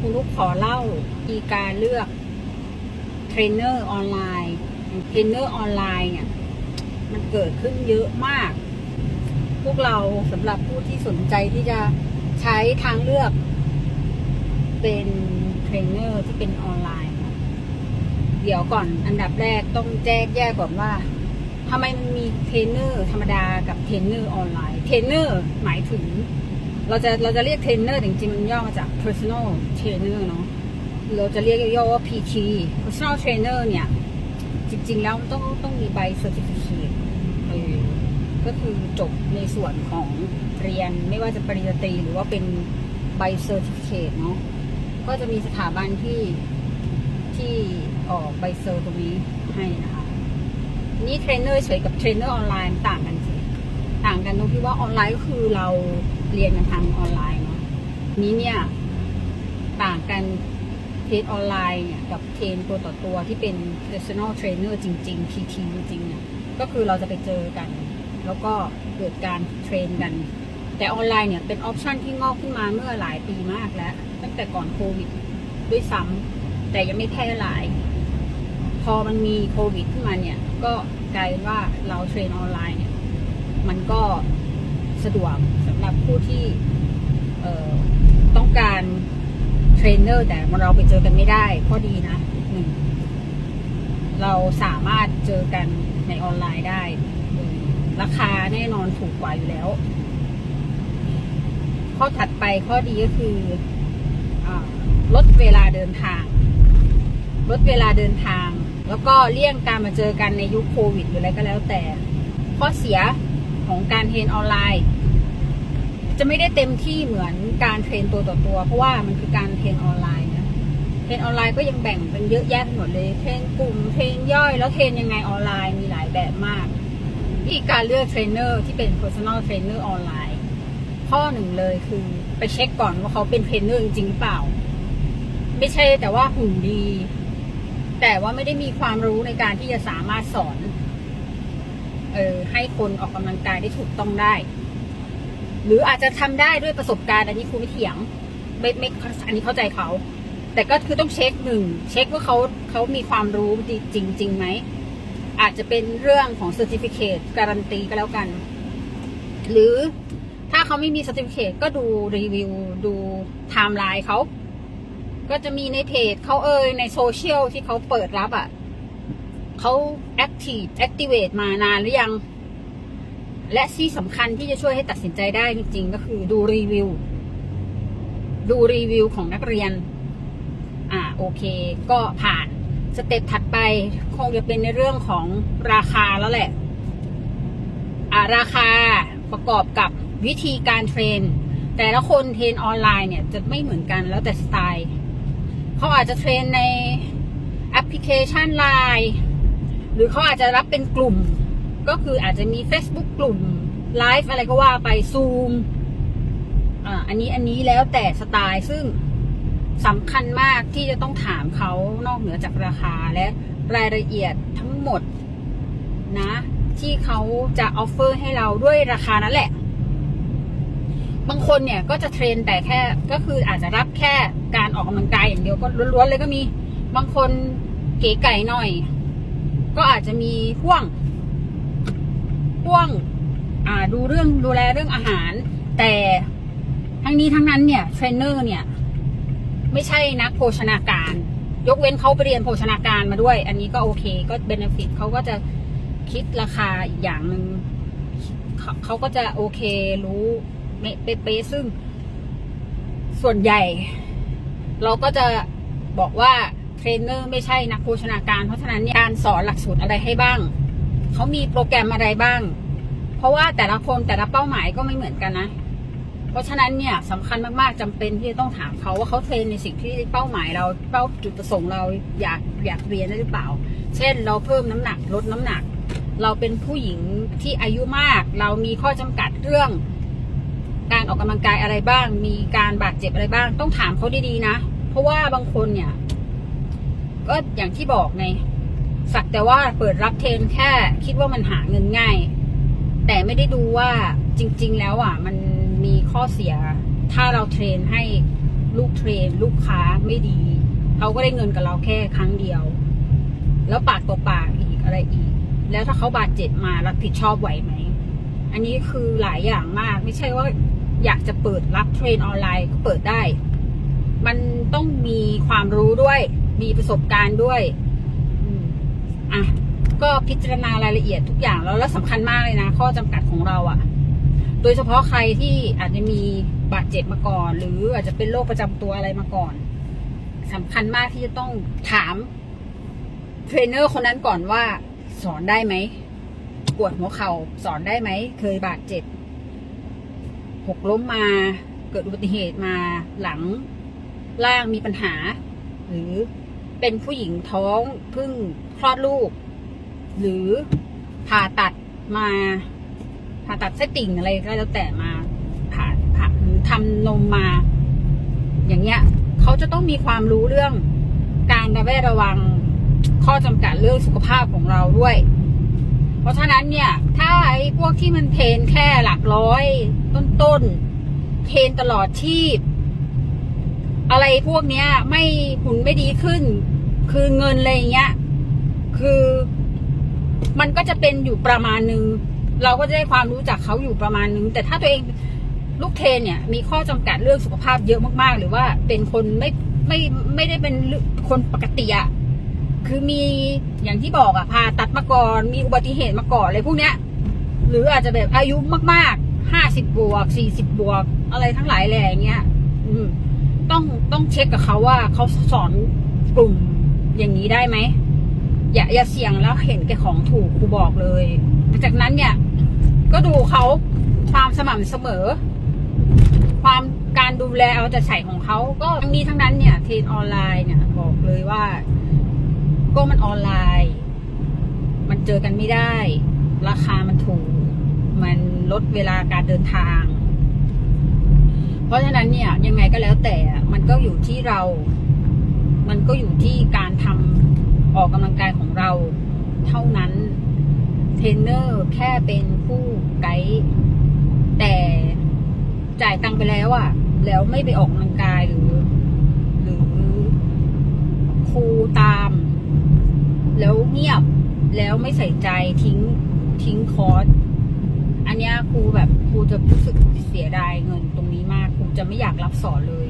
คุณลูกขอเล่ามีการเลือกเทรนเนอร์ออนไลน์เทรนเนอร์ออนไลน์เนี่ย มันเกิดขึ้นเยอะมาก พวกเราสำหรับผู้ที่สนใจที่จะใช้ทางเลือก เป็นเทรนเนอร์ที่เป็นออนไลน์ เดี๋ยวก่อนอันดับแรกต้องแจ้งแยกก่อนว่าทำไมมันมีเทรนเนอร์ธรรมดากับเทรนเนอร์ออนไลน์ เทรนเนอร์หมายถึง เราจะเราจะเรียกเทรนเนอร์จริงๆมันย่อมาจาก personal trainer เนาะเราจะเรียกย่อว่า PT personal trainer เนี่ย จริง ๆ แล้วมันต้องต้องมีใบ certificate เออก็คือจบในส่วนของเรียนไม่ว่าจะปริญญาตรีหรือว่าเป็นใบ certificate เนาะก็จะมีสถาบันที่ที่ออกใบเซอร์ตรงนี้ให้นะคะ นี่เทรนเนอร์เฉยกับเทรนเนอร์ออนไลน์ต่างกันสิต่างกันตรงที่ว่าออนไลน์ก็คือเรา เรียนกันทางออนไลน์เนาะนี้เนี่ยต่างกันเทรนออนไลน์เนี่ยกับเทรนตัวต่อตัวที่เป็น personal trainer จริง ๆ PT จริงๆเนี่ยก็คือเราจะไปเจอกัน แล้วก็เกิดการเทรนกัน แต่ออนไลน์เนี่ยเป็นออปชันที่งอกขึ้นมาเมื่อหลายปีมากแล้ว ตั้งแต่ก่อนโควิดด้วยซ้ำแต่ยังไม่แพร่หลาย พอมันมีโควิดขึ้นมาเนี่ย ก็กลายว่าเราเทรนออนไลน์เนี่ย มันก็สะดวกำหรับผู้ที่เออต้องการเทรนเนอร์แต่เราไปเจอกันไม่ได้ข้อดีนะหนึ่งเราสามารถเจอกันในออนไลน์ได้ ราคาแน่นอนถูกกว่าอยู่แล้ว ข้อถัดไปข้อดีก็คืออลดเวลาเดินทาง ลดเวลาเดินทาง แล้วก็เลี่ยงการมาเจอกันในยุคโควิดหรืออะไรก็แล้วแต่ ข้อเสียของการเทรนออนไลน์ จะไม่ได้เต็มที่เหมือนการเทรนตัวต่อตัว เพราะว่ามันคือการเทรนออนไลน์นะเทรนออนไลน์ก็ยังแบ่งเป็นเยอะแยะหมดเลยเทรนกลุ่มเทรนย่อยแล้วเทรนยังไงออนไลน์มีหลายแบบมากวิธีการเลือกเทรนเนอร์ที่เป็น personal trainer ออนไลน์ ข้อหนึ่งเลยคือไปเช็คก่อนว่าเขาเป็นเทรนเนอร์จริงหรือเปล่า ไม่ใช่แต่ว่าหุ่นดี แต่ว่าไม่ได้มีความรู้ในการที่จะสามารถสอน เออให้คนออกกำลังกายได้ถูกต้องได้ หรืออาจจะทำได้ด้วยประสบการณ์อันนี้ครูไม่เถียงไม่ไม่อันนี้เข้าใจเขา แต่ก็คือต้องเช็คหนึ่งเช็คว่าเขาเขามีความรู้จริงจริงไหมอาจจะเป็นเรื่องของ Certificate การันตีก็แล้วกัน หรือถ้าเขาไม่มี Certificate ก็ดูรีวิวดูไทม์ไลน์เขาก็จะมีในเพจเขาเอ่ยในโซเชียลที่เขาเปิดรับอะ่ะเขาแอคทีฟแอคทีเวตมานานหรือยัง และที่สำคัญที่จะช่วยให้ตัดสินใจได้จริงๆ ก็คือดูรีวิว ดูรีวิวของนักเรียน อ่าโอเค ก็ผ่านสเต็ปถัดไปคงจะเป็นในเรื่องของราคาแล้วแหละ อ่าราคาประกอบกับวิธีการเทรน แต่ละคนเทรนออนไลน์เนี่ยจะไม่เหมือนกันแล้วแต่สไตล์ เขาอาจจะเทรนในแอปพลิเคชันไลน์หรือเขาอาจจะรับเป็นกลุ่ม ก็คืออาจจะมี Facebook กลุ่มไลฟ์อะไรก็ว่าไปซูมอ่าอันนี้อันนี้แล้วแต่สไตล์ซึ่งสำคัญมากที่จะต้องถามเขานอกเหนือจากราคาและรายละเอียดทั้งหมดนะ ที่เขาจะออฟเฟอร์ให้เราด้วยราคานั้นแหละ บางคนเนี่ยก็จะเทรนแต่แค่ก็คืออาจจะรับแค่การออกกำลังกายอย่างเดียวก็ล้วนๆเลยก็มี บางคนเก๋ไก่หน่อย ก็อาจจะมีพ่วง พ่วงดูเรื่องดูแลเรื่องอาหาร แต่ทั้งนี้ทั้งนั้นเนี่ยเทรนเนอร์เนี่ย ไม่ใช่นักโภชนาการ ยกเว้นเขาไปเรียนโภชนาการมาด้วย อันนี้ก็โอเค ก็เบนฟิตเขาก็จะคิดราคาอีกอย่างหนึ่งเขาเขาก็จะโอเครู้เป๊ะๆซึ่ง ส่วนใหญ่ เราก็จะบอกว่าเทรนเนอร์ไม่ใช่นักโภชนาการ เพราะฉะนั้นการสอนหลักสูตรอะไรให้บ้าง เขามีโปรแกรมอะไรบ้าง เพราะว่าแต่ละคนแต่ละเป้าหมายก็ไม่เหมือนกันนะ เพราะฉะนั้นเนี่ยสำคัญมากๆจำเป็นที่จะต้องถามเขาว่าเขาเทรนในสิ่งที่เป้าหมายเราเป้าจุดประสงค์เราอยากอยากเรียนได้หรือเปล่า เช่น เราเพิ่มน้ำหนักลดน้ำหนัก เราเป็นผู้หญิงที่อายุมาก เรามีข้อจำกัดเรื่อง การออกกำลังกายอะไรบ้าง มีการบาดเจ็บอะไรบ้าง ต้องถามเขาดีๆนะ เพราะว่าบางคนเนี่ย ก็อย่างที่บอกไงสักแต่ว่าเปิดรับเทรนแค่คิดว่ามันหาเงินง่าย แต่ไม่ได้ดูว่าจริง ๆ แล้วอะ มันมีข้อเสีย ถ้าเราเทรนให้ลูกเทรน ลูกค้าไม่ดีเขาก็ได้เงินกับเราแค่ครั้งเดียว แล้วปากต่อปากอีกอะไรอีก แล้วถ้าเขาบาดเจ็บมารับผิดชอบไหวไหม อันนี้คือหลายอย่างมาก ไม่ใช่ว่าอยากจะเปิดรับเทรนออนไลน์ก็เปิดได้ มันต้องมีความรู้ด้วย มีประสบการณ์ด้วยอะ ก็พิจารณารายละเอียดทุกอย่างแล้วแล้วสำคัญมากเลยนะ ข้อจำกัดของเราอะ่ะ โดยเฉพาะใครที่อาจจะมีบาดเจ็บมาก่อน หรืออาจจะเป็นโรคประจำตัวอะไรมาก่อนสำคัญมากที่จะต้องถามเทรนเนอร์คนนั้นก่อนว่า สอนได้ไหมปวดหัวเข่าสอนได้ไหม เคยบาดเจ็บหกล้มมาเกิดอุบัติเหตุมาหลังล่างมีปัญหา หรือเป็นผู้หญิงท้องเพิ่งคลอดลูก หรือผ่าตัดมาผ่าตัดไส้ติ่งอะไรก็แล้วแต่มาผ่าผ่าหรือทำนมมา อย่างเงี้ยเขาจะต้องมีความรู้เรื่อง การระแวดระวังข้อจำกัดเรื่องสุขภาพของเราด้วย เพราะฉะนั้นเนี่ย ถ้าไอ้พวกที่มันเทรนแค่หลักร้อย ต้นๆเทรนตลอดชีพ อะไรพวกเนี้ย ไม่หุ่นไม่ดีขึ้น คือเงินอะไรเงี้ย คือ มันก็จะเป็นอยู่ประมาณนึง เราก็จะได้ความรู้จากเขาอยู่ประมาณนึง แต่ถ้าตัวเองลูกเทนเนี่ยมีข้อจำกัดเรื่องสุขภาพเยอะมากๆ หรือว่าเป็นคนไม่ไม่ไม่ได้เป็นคนปกติอะคือมีอย่างที่บอกอะผ่าตัดมาก่อน มีอุบัติเหตุมาก่อนอะไรพวกเนี้ย หรืออาจจะแบบอายุมากๆห้าสิบบวกสี่สิบบวก อะไรทั้งหลายแหล่อย่างเงี้ย อืม ต้องต้องเช็คกับเขาว่าเขาสอนกลุ่มอย่างนี้ได้ไหม อย่าอย่าเสี่ยงแล้วเห็นแก่ของถูกครูบอกเลยหลังจากนั้นเนี่ย ก็ดูเขาความสม่ำเสมอ ความการดูแลเอาแต่ใส่ของเขาก็ทั้งนี้ทั้งนั้นเนี่ยเทรนออนไลน์เนี่ย บอกเลยว่า ก็มันออนไลน์ มันเจอกันไม่ได้ ราคามันถูก มันลดเวลาการเดินทาง เพราะฉะนั้นเนี่ย ยังไงก็แล้วแต่มันก็อยู่ที่เรา มันก็อยู่ที่การ ออกกำลังกายของเราเท่านั้น เทรนเนอร์แค่เป็นผู้ไกด์แต่จ่ายตังค์ไปแล้วอะแล้วไม่ไปออกกำลังกายหรือ หรือครูตาม แล้วเงียบแล้วไม่ใส่ใจทิ้งทิ้งคอร์สอันนี้ครูแบบครูจะรู้สึกเสียดายเงินตรงนี้มากครูจะไม่อยากรับสอนเลย